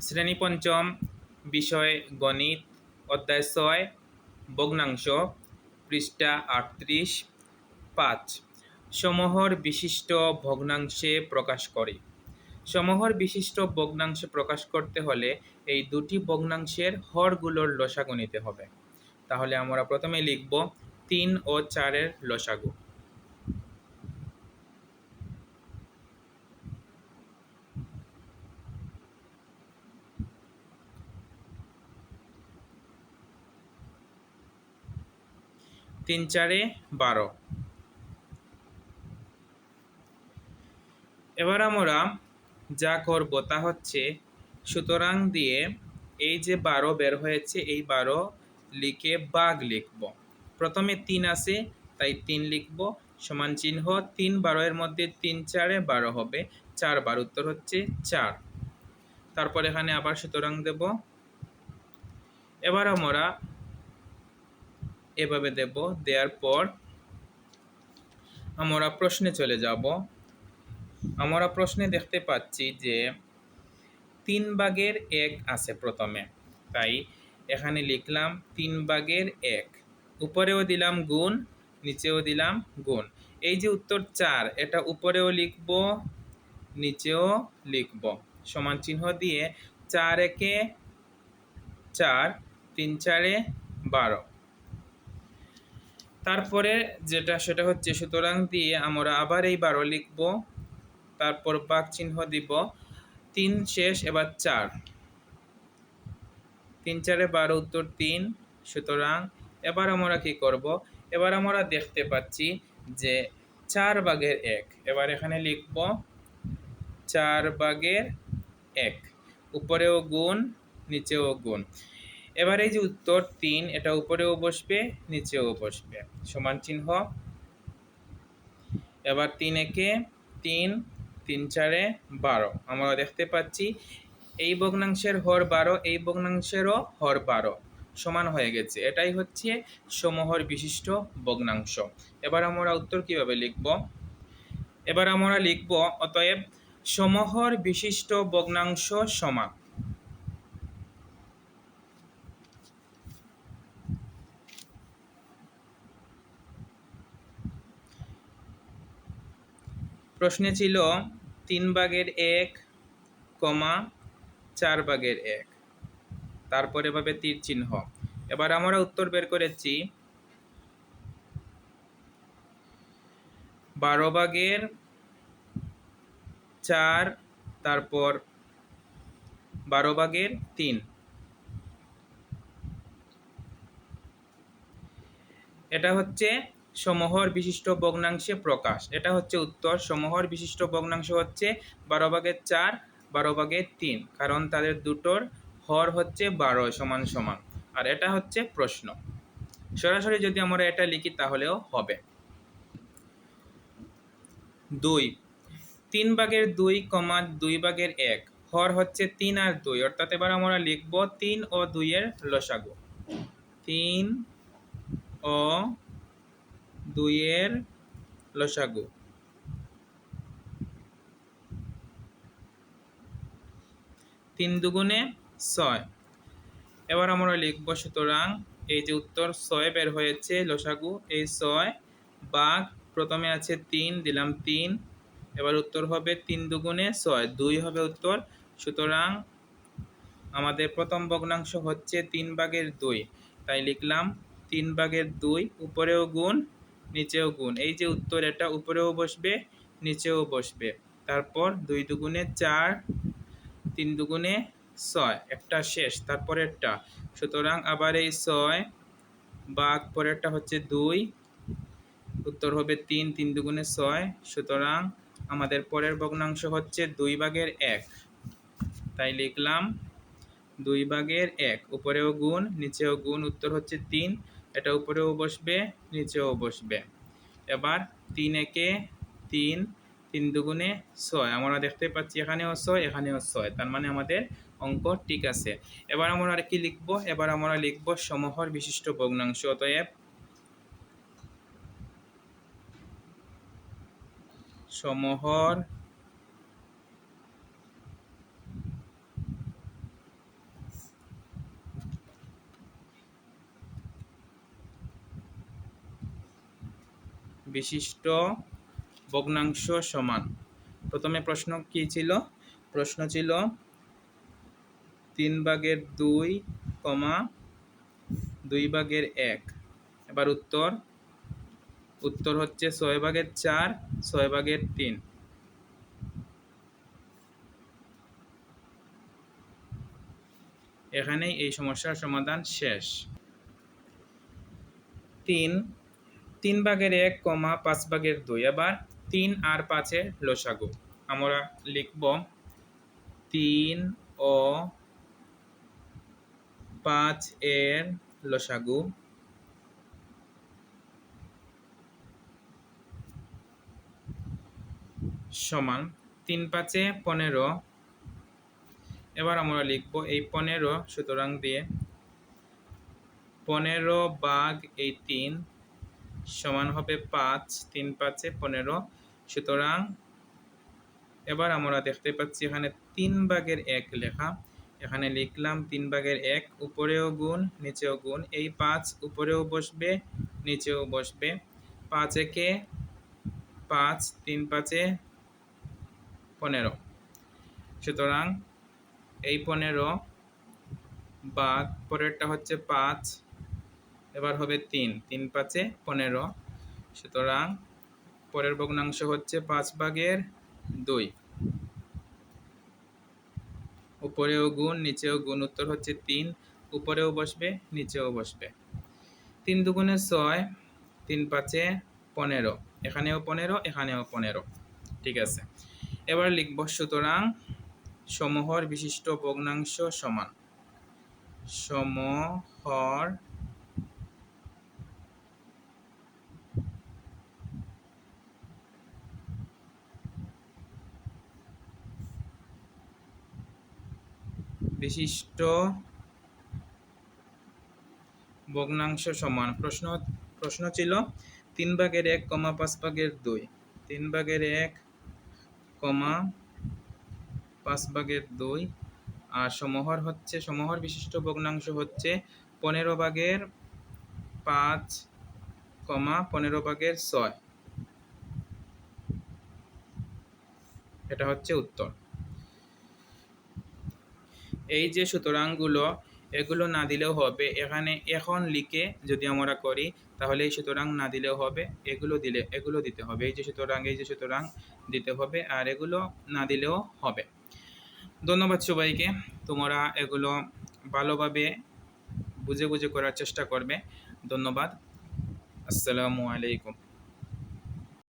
শ্রেণি পঞ্চম বিষয় গণিত, অধ্যায় ছয়, ভগ্নাংশ, পৃষ্ঠা আটত্রিশ, পাঁচ। সমহর বিশিষ্ট ভগ্নাংশে প্রকাশ করে। সমহর বিশিষ্ট ভগ্নাংশে প্রকাশ করতে হলে এই দুটি ভগ্নাংশের হরগুলোর লসাগু নিতে হবে। তাহলে আমরা প্রথমে লিখব তিন ও চারের লসাগু। তিন চারে বারো। এবার আমরা যা করব তা হচ্ছে সুতরাং দিয়ে এই যে বারো বের হয়েছে, এই বারো লিখে বাঘ লিখব। প্রথমে তিন আছে, তাই তিন লিখব। সমান চিহ্ন তিন বারো এর মধ্যে তিন চারে বারো হবে, চার বার উত্তর হচ্ছে চার। তারপর এখানে আবার সুতরাং দেব। এবার আমরা এভাবে দেব। দেওয়ার পর আমরা প্রশ্নে চলে যাব। আমরা প্রশ্নে দেখতে পাচ্ছি যে তিন ভাগের এক আছে প্রথমে। তাই এখানে লিখলাম তিন ভাগের এক। উপরেও দিলাম গুণ, নিচেও দিলাম গুণ। এই যে উত্তর চার, এটা উপরেও লিখব, নিচেও লিখব। সমান চিহ্ন দিয়ে চার একে চার, তিন চারে বারো। তারপরে যেটা, সেটা হচ্ছে, সুতরাং দিয়ে আমরা আবার এই বারো লিখব, তারপর বাক চিহ্ন দিব তিন শেষ, এবার চার। তিন চারে বারো, উত্তর তিন, সুতরাং এবার আমরা কি করব? এবার আমরা দেখতে পাচ্ছি যে চার ভাগের এক। এবার এখানে লিখব চার ভাগের এক। উপরেও গুণ, নিচেও গুণ। এবার এই যে উত্তর তিন, এটা উপরেও বসবে, নিচেও বসবে। সমান চিহ্ন। এবার তিন একে তিন তিন চারে বারো। আমরা দেখতে পাচ্ছি এই ভগ্নাংশের হর বারো, এই ভগ্নাংশেরও হর বারো সমান হয়ে গেছে। এটাই হচ্ছে সমহর বিশিষ্ট ভগ্নাংশ। এবার আমরা উত্তর কীভাবে লিখব? এবার আমরা লিখব, অতএব সমহর বিশিষ্ট ভগ্নাংশ সমান। প্রশ্নে ছিল তিন ভাগের এক কমা চার ভাগের এক। তারপরে ভাবে তীর চিহ্ন। এবার আমরা উত্তর বের করেছি বারো ভাগের চার, তারপর বারো ভাগের তিন। এটা হচ্ছে সমহর বিশিষ্ট ভগ্নাংশে প্রকাশ। এটা হচ্ছে উত্তর। সমহর বিশিষ্ট ভগ্নাংশ হচ্ছে বারো ভাগের চার, বারো ভাগের তিন, কারণ তাদের দুটোর হর হচ্ছে বারো সমান সমান। আর এটা হচ্ছে প্রশ্ন। সরাসরি যদি আমরা এটা লিখি তাহলেও হবে। দুই, তিন ভাগের দুই কমা দুই ভাগের এক, হর হচ্ছে তিন আর দুই, অর্থাৎ এবার আমরা লিখব তিন ও দুইয়ের লসাগু। তিন ও দুইয়ের লসাগু। তিন দুগুণে ছয়। এবার আমরা লিখব, সুতরাং এই যে উত্তর ছয় বের হয়েছে, লসাগু, এই ছয় বাঘ, প্রথমে আছে তিন, দিলাম তিন। এবার উত্তর হবে তিন দুগুণে ছয়, দুই হবে উত্তর। সুতরাং আমাদের প্রথম ভগ্নাংশ হচ্ছে তিন ভাগের দুই। তাই লিখলাম, তিন ভাগের দুই, উপরেও গুণ নিচেও গুণ। এই যে উত্তর, এটা উপরেও বসবে, নিচেও বসবে। তারপর দুই দুগুণে চার, তিন দুগুণে ছয়, একটা শেষ। তারপরেরটা, সুতরাং আবার এই ছয় বাঘ, পরেরটা হচ্ছে দুই, উত্তর হবে তিন তিন দুগুণে ছয়, সুতরাং আমাদের পরের ভগ্নাংশ হচ্ছে দুই ভাগের এক। তাই লিখলাম দুই ভাগের এক। উপরেও গুণ, নিচেও গুণ, উত্তর হচ্ছে তিন। এটা উপরেও বসবে, নিচেও বসবে। এবার তিন একে তিন তিন দুগুণে ছয়। আমরা দেখতে পাচ্ছি এখানেও ছয় এখানেও ছয়। তার মানে আমাদের অঙ্ক ঠিক আছে। এবার আমরা আর কি লিখব? এবার আমরা লিখব সমহর বিশিষ্ট ভগ্নাংশ। অতএব সমহর বিশিষ্ট ভগ্নাংশ সমান। প্রথমে প্রশ্ন কি ছিল? প্রশ্ন ছিল তিন ভাগের দুই কমা দুই ভাগের এক। এবার উত্তর। উত্তর হচ্ছে ছয় ভাগের চার, ছয় ভাগের তিন। এখানেই এই সমস্যার সমাধান শেষ। তিন তিন ভাগের এক কমা পাঁচ ভাগের দুই এবার তিন আর পাঁচের লসাগু। আমরা লিখব তিন ও পাঁচ এর লসাগু। সমান তিন পাঁচে পনেরো। এবার আমরা লিখব এই পনেরো সুতরাং দিয়ে পনেরো বাঘ এই তিন সমান হবে পাঁচ, তিন পাঁচে পনেরো। সুতরাং এবার আমরা দেখতে পাচ্ছি এখানে তিন ভাগের এক লেখা। এখানে লিখলাম তিন ভাগের এক, উপরেও গুণ, নিচেও গুণ। এই পাঁচ উপরেও বসবে, নিচেও বসবে। পাঁচ একে পাঁচ, তিন পাঁচে পনেরো। সুতরাং এই পনেরো বাঘ পরেরটা হচ্ছে পাঁচ এবার হবে তিন। তিন পাঁচে পনেরো। সুতরাং পরের ভগ্নাংশ হচ্ছে পাঁচ ভাগের দুই। উপরেও গুণ, নিচেও গুণ, উত্তর হচ্ছে তিন। উপরেও বসবে, নিচেও বসবে। তিন দুগুণে ছয়, তিন পাঁচে পনেরো। এখানেও পনেরো এখানেও পনেরো। ঠিক আছে। এবার লিখব, সুতরাং সমহর বিশিষ্ট ভগ্নাংশ সমান। সমহর বিশিষ্ট ভগ্নাংশ সমান। প্রশ্ন প্রশ্ন ছিল তিন ভাগের এক কমা পাঁচ ভাগের দুই। তিন ভাগের এক কমা পাঁচ ভাগের দুই। আর সমহর হচ্ছে, সমহর বিশিষ্ট ভগ্নাংশ হচ্ছে পনেরো ভাগের পাঁচ কমা পনেরো ভাগের ছয়। এটা হচ্ছে উত্তর। এই যে সুতরাংগুলো, এগুলো না দিলেও হবে। এখানে এখন লিখে যদি আমরা করি, তাহলে এই সুতরাং না দিলেও হবে, এগুলো দিলে, এগুলো দিতে হবে। এই যে সুতরাং, এই যে সুতরাং দিতে হবে, আর এগুলো না দিলেও হবে। ধন্যবাদ সবাইকে। তোমরা এগুলো ভালোভাবে বুঝে বুঝে করার চেষ্টা করবে। ধন্যবাদ। আসসালামু আলাইকুম।